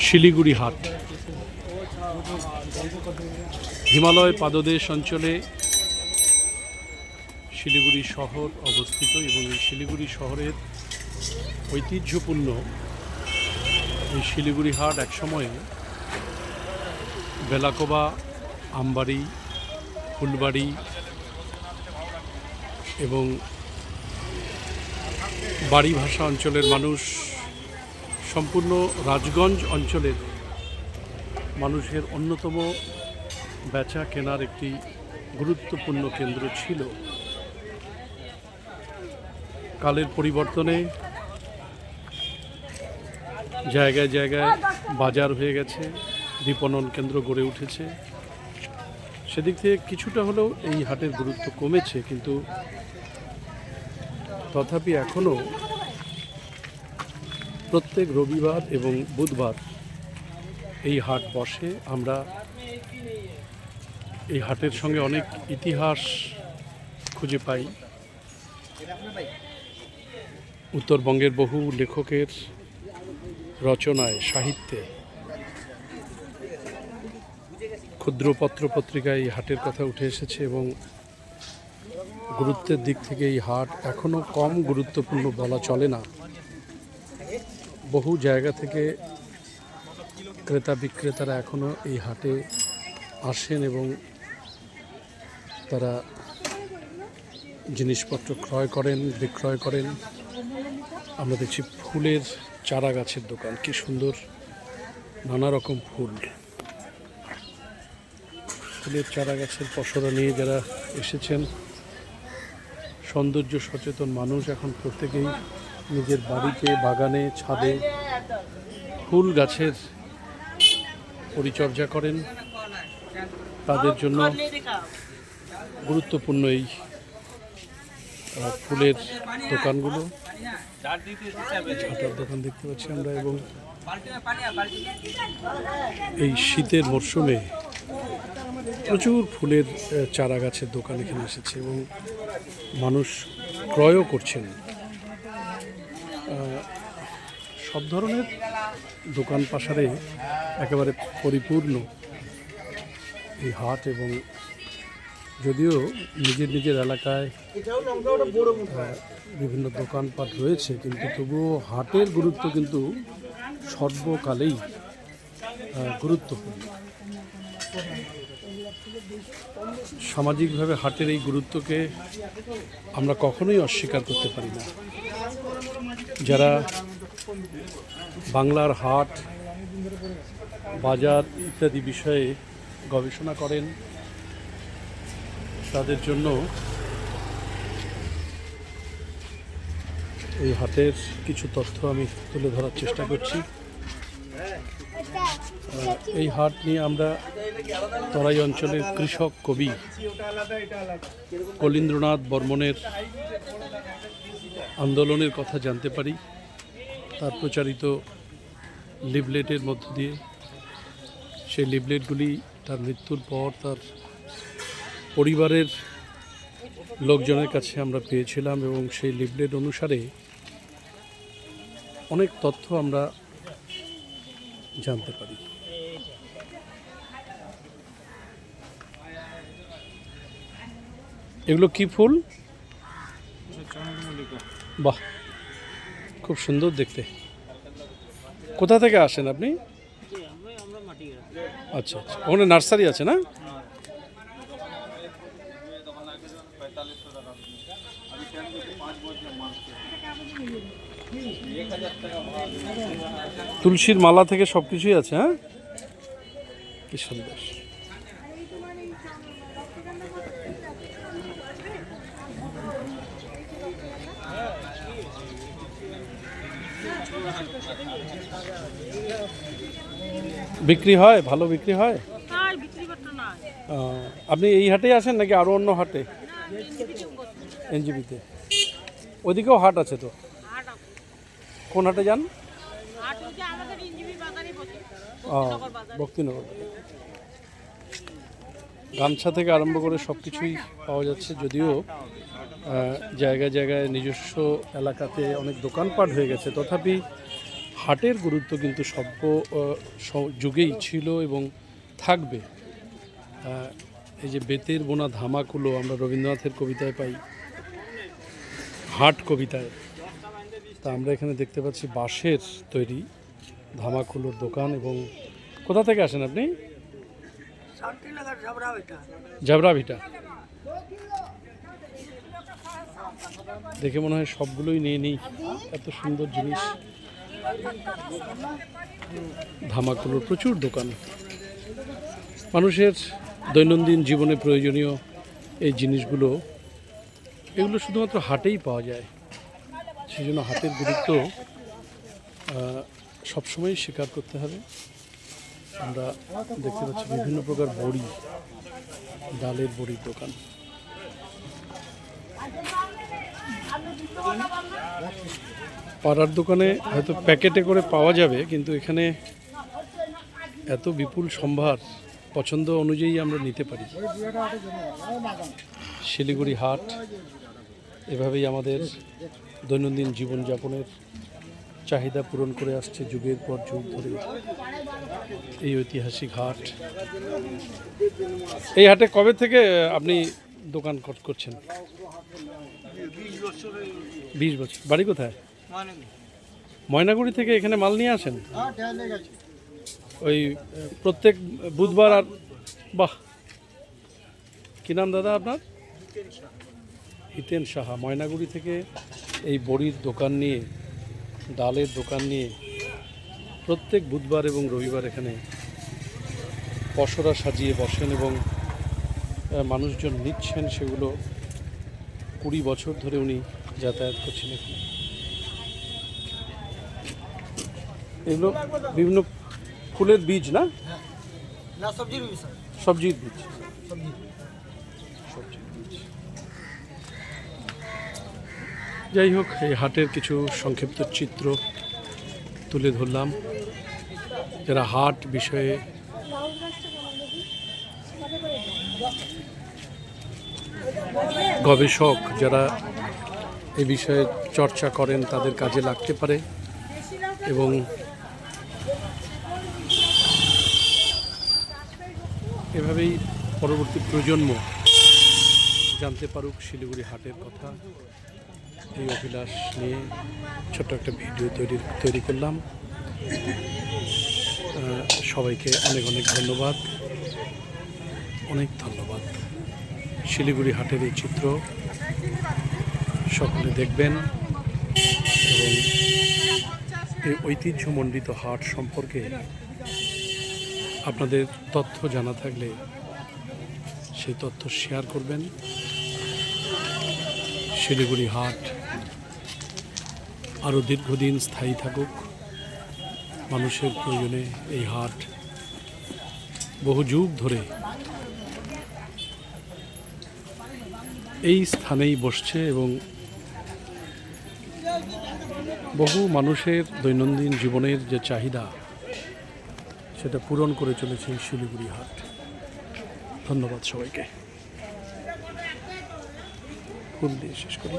শিলিগুড়ি হাট হিমালয় পাদদেশ অঞ্চলে শিলিগুড়ি শহর অবস্থিত এবং এই শিলিগুড়ি শহরের ঐতিহ্যপূর্ণ এই শিলিগুড়ি হাট একসময়ে বেলাকোবা, আমবাড়ি, ফুলবাড়ি এবং বাড়ি ভাষা অঞ্চলের মানুষ সম্পূর্ণ রাজগঞ্জ অঞ্চলের মানুষের অন্যতম বেচা কেনার একটি গুরুত্বপূর্ণ কেন্দ্র ছিল। কালের পরিবর্তনে জায়গায় জায়গায় বাজার হয়ে গেছে, বিপণন কেন্দ্র গড়ে উঠেছে। সেদিক থেকে কিছুটা হলেও এই হাটের গুরুত্ব কমেছে, কিন্তু তথাপি এখনও প্রত্যেক রবিবার এবং বুধবার এই হাট বসে। আমরা এই হাটের সঙ্গে অনেক ইতিহাস খুঁজে পাই। উত্তরবঙ্গের বহু লেখকের রচনায়, সাহিত্যে। ক্ষুদ্র পত্র পত্রিকায় এই হাটের কথা উঠে এসেছে এবং গুরুত্বের দিক থেকে এই হাট এখনও কম গুরুত্বপূর্ণ বলা চলে না। বহু জায়গা থেকে ক্রেতা বিক্রেতারা এখনও এই হাটে আসেন এবং তারা জিনিসপত্র ক্রয় করেন, বিক্রয় করেন। আমরা দেখছি ফুলের চারা গাছের দোকান, কি সুন্দর নানা রকম ফুল। ফুলের চারা গাছের পসরা নিয়ে যারা এসেছেন, সৌন্দর্য সচেতন মানুষ এখন প্রত্যেকেই নিজের বাড়িতে, বাগানে, ছাদে ফুল গাছের পরিচর্যা করেন। তাদের জন্য গুরুত্বপূর্ণ এই ফুলের দোকানগুলো। ছাতার দোকান দেখতে পাচ্ছি আমরা এবং এই শীতের মরশুমে প্রচুর ফুলের চারা গাছের দোকান এখানে এসেছে এবং মানুষ ক্রয়ও করছেন। সব ধরনের দোকান পাশারে একেবারে পরিপূর্ণ এই হাট এবং যদিও নিজের নিজের এলাকায় বিভিন্ন দোকানপাট রয়েছে, কিন্তু তবুও হাটের গুরুত্ব কিন্তু সর্বকালেই গুরুত্বপূর্ণ। সামাজিকভাবে হাটের এই গুরুত্বকে আমরা কখনোই অস্বীকার করতে পারি না। যারা বাংলার হাট, বাজার ইত্যাদি বিষয়ে গবেষণা করেন, তাদের জন্য এই হাটের কিছু তথ্য আমি তুলে ধরার চেষ্টা করছি। এই হাট নিয়ে আমরা তরাই অঞ্চলের কৃষক কবি কলীন্দ্রনাথ বর্মনের আন্দোলনের কথা জানতে পারি। তার প্রচারিত লিভলেটের মধ্য দিয়ে। সেই লিভলেটগুলি তার মৃত্যুর পর তার পরিবারের লোকজনের কাছে আমরা পেয়েছিলাম এবং সেই লিভলেট অনুসারে অনেক তথ্য আমরা জানতে পারি। এগুলো কি ফুল? বাহ, খুব সুন্দর দেখতে। কোথা থেকে আসেন আপনি? আচ্ছা আচ্ছা। ওখানে নার্সারি আছে না? তুলসীর মালা থেকে সব কিছুই আছে হ্যাঁ? কি সুন্দর। বিক্রি হয়? ভালো বিক্রি হয়? আপনি এই হাটেই আসেন নাকি আরও অন্য হাটে? এনজিপিতে। ওদিকেও হাট আছে তো? কোন হাটে যান হাট হচ্ছে আমাদের ইঞ্জিবি বাজারে বসে আহ, ভক্তিনগর। গামছা থেকে আরম্ভ করে সব কিছুই পাওয়া যাচ্ছে, যদিও জায়গায় জায়গায় নিজস্ব এলাকাতে অনেক দোকানপাট হয়ে গেছে। তথাপি হাটের গুরুত্ব কিন্তু সভ্য যুগেই ছিল এবং থাকবে। এই যে বেতের বোনা ধামাকুলো আমরা রবীন্দ্রনাথের কবিতায় পাই, হাট কবিতায়। তা আমরা এখানে দেখতে পাচ্ছি বাঁশের তৈরি ধামাকুলোর দোকান এবং কোথা থেকে আসেন আপনি? জাবরা ভিটা। দেখে মনে হয় সবগুলোই নিয়ে নিই। এত সুন্দর জিনিস। ধামাকুলোর প্রচুর দোকান। মানুষের দৈনন্দিন জীবনে প্রয়োজনীয় এই জিনিসগুলো এগুলো শুধুমাত্র হাটেই পাওয়া যায়। সেই জন্য হাটের গুরুত্ব সবসময়ই স্বীকার করতে হবে। আমরা দেখতে পাচ্ছি বিভিন্ন প্রকার বড়ি, ডালের বড়ির দোকান। পাড়ার দোকানে হয়তো প্যাকেটে করে পাওয়া যাবে, কিন্তু এখানে এত বিপুল সম্ভার পছন্দ অনুযায়ী আমরা নিতে পারি। শিলিগুড়ি হাট, এভাবেই আমাদের দৈনন্দিন জীবনযাপনের চাহিদা পূরণ করে আসছে যুগের পর যুগ ধরে। এই ঐতিহাসিক হাট। এই হাটে কবে থেকে আপনি দোকান করছেন? বিশ বছর। বাড়ি কোথায়? ময়নাগুড়ি থেকে এখানে মাল নিয়ে আসেন? ওই প্রত্যেক বুধবার আর, বাহ! কী নাম দাদা আপনার? হিতেন সাহা। ময়নাগুড়ি থেকে এই বড়ির দোকান নিয়ে ডালের দোকান নিয়ে প্রত্যেক বুধবার এবং রবিবার এখানে পসরা সাজিয়ে বসেন এবং মানুষজন নিচ্ছেন সেগুলো কুড়ি বছর ধরে উনি যাতায়াত করছেন এখানে। এগুলো বিভিন্ন ফুলের বীজ না? না সবজির বিষয় সবজির বীজ সবজি সবজির বীজ যাই হোক, এই হাটের কিছু সংক্ষিপ্ত চিত্র তুলে ধরলাম। যারা হাট বিষয়ে গবেষক, যারা এ বিষয়ে চর্চা করেন, তাদের কাজে লাগতে পারে এবং এভাবেই পরবর্তী প্রজন্ম জানতে পারুক শিলিগুড়ি হাটের কথা। এই অভিলাষ নিয়ে ছোট্ট একটা ভিডিও তৈরি তৈরি করলাম। সবাইকে অনেক অনেক ধন্যবাদ। অনেক ধন্যবাদ। শিলিগুড়ি হাটের এই চিত্র সকলে দেখবেন এবং এই ঐতিহ্যমণ্ডিত হাট সম্পর্কে আপনাদের তথ্য জানা থাকলে সেই তথ্য শেয়ার করবেন। শিলিগুড়ি হাট আরও দীর্ঘদিন স্থায়ী থাকুক, মানুষের প্রয়োজনে এই হাট বহু যুগ ধরে এই স্থানেই বসছে এবং বহু মানুষের দৈনন্দিন জীবনের যে চাহিদা, সেটা পূরণ করে চলেছে শিলিগুড়ি হাট। ধন্যবাদ সবাইকে। ফুল দিয়ে শেষ করি।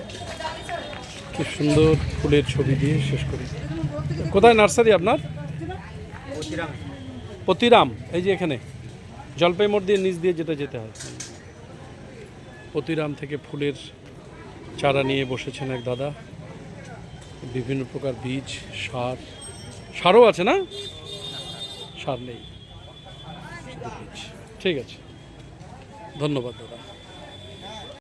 কি সুন্দর ফুলের ছবি দিয়ে শেষ করি। কোথায় নার্সারি আপনার? পতিরাম। এই যে এখানে, জলপাই মোড় দিয়ে নিচ দিয়ে যেটা যেতে হয়। পতিরাম থেকে ফুলের চারা নিয়ে বসেছেন এক দাদা। বিভিন্ন প্রকার বীজ, সার। সারও আছে না? সার নেই। ঠিক আছে। ধন্যবাদ দাদা।